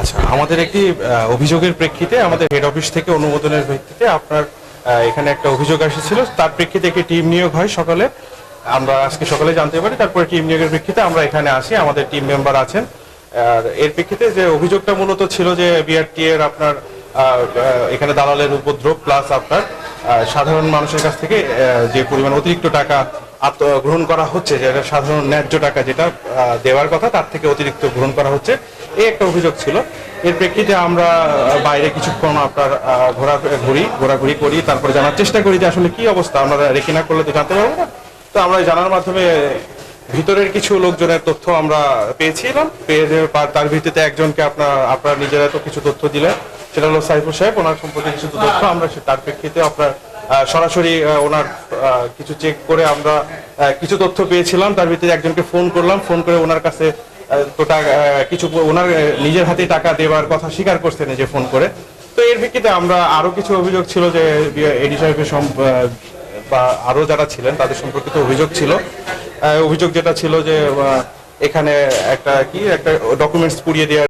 আচ্ছা আমাদের একটি অভিযোগের প্রেক্ষিতে আমাদের হেড অফিস থেকে অনুমোদনের ভিত্তিতে আপনার এখানে একটা অভিযোগ এসেছিল তার প্রেক্ষিতে একটি টিম নিয়োগ হয় সকালে। আমরা আজকে সকালে জানতে পারি, তারপরে টিম নিয়োগের প্রেক্ষিতে আমরা এখানে আসি, আমাদের টিম মেম্বার আছেন। আর এর প্রেক্ষিতে যে অভিযোগটা মূলত ছিল যে বিআরটি এর আপনার এখানে দালালের উপদ্রব প্লাস আপনার সাধারণ মানুষের কাছ থেকে যে পরিমাণ অতিরিক্ত টাকা গ্রহণ করা হচ্ছে, যেটা সাধারণ ন্যায্য টাকা যেটা দেওয়ার কথা, তার থেকে অতিরিক্ত গ্রহণ করা হচ্ছে। এই একটা অভিযোগ ছিল। এর প্রেক্ষিতে আমরা বাইরে কিছুক্ষণ আপনার ঘোরা ঘুরি ঘোরাঘুরি করি, তারপরে জানার চেষ্টা করি যে আসলে কি অবস্থা, আমরা রেখে না করলে তো জানতে পারব না। তো আমরা জানার মাধ্যমে ভিতরের কিছু লোকজনের তথ্য আমরা পেয়েছিলাম, পেয়ে তার ভিত্তিতে একজনকে আপনার আপনার নিজেরা তো কিছু তথ্য দিলেন, সেটা হলো সাইফুল সাহেব। ওনার সম্পর্কে কিছু তথ্য আমরা তার প্রেক্ষিতে আপনার সরাসরি ওনার কিছু চেক করে আমরা কিছু তথ্য পেয়েছিলাম। তার ভিত্তিতে একজনকে ফোন করলাম, ফোন করে ওনার কাছে তো কিছু ওনার নিজের হাতে টাকা দেওয়ার কথা স্বীকার করছেন যে ফোন করে। তো এর ভিত্তিতে আমরা আরও কিছু অভিযোগ ছিল যে এডি সাহেবের বা আরও যারা ছিলেন, তাদের সম্পর্কিত অভিযোগ ছিল। অভিযোগ যেটা ছিল যে এখানে একটা কি, একটা ডকুমেন্টস পুড়িয়ে দেওয়ার